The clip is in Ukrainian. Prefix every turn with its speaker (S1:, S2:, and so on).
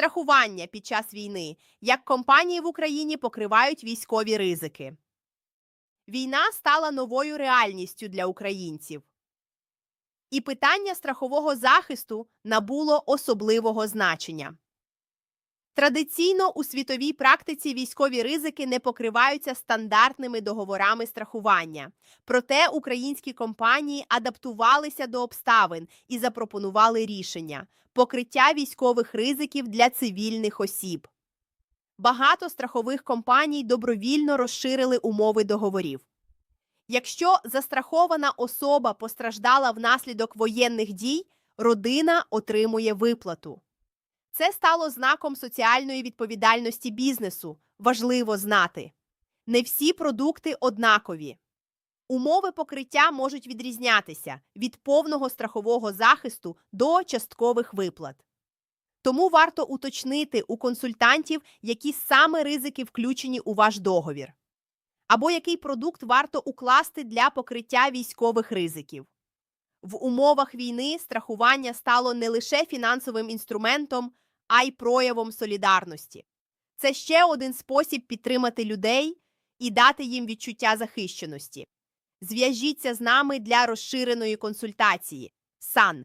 S1: Страхування під час війни. Як компанії в Україні покривають військові ризики. Війна стала новою реальністю для українців. І питання страхового захисту набуло особливого значення. Традиційно у світовій практиці військові ризики не покриваються стандартними договорами страхування. Проте українські компанії адаптувалися до обставин і запропонували рішення покриття військових ризиків для цивільних осіб. Багато страхових компаній добровільно розширили умови договорів. Якщо застрахована особа постраждала внаслідок воєнних дій, родина отримує виплату. Це стало знаком соціальної відповідальності бізнесу. Важливо знати. Не всі продукти однакові. Умови покриття можуть відрізнятися від повного страхового захисту до часткових виплат. Тому варто уточнити у консультантів, які саме ризики включені у ваш договір, або який продукт варто укласти для покриття військових ризиків. В умовах війни страхування стало не лише фінансовим інструментом, а й проявом солідарності. Це ще один спосіб підтримати людей і дати їм відчуття захищеності. Зв'яжіться з нами для розширеної консультації. САН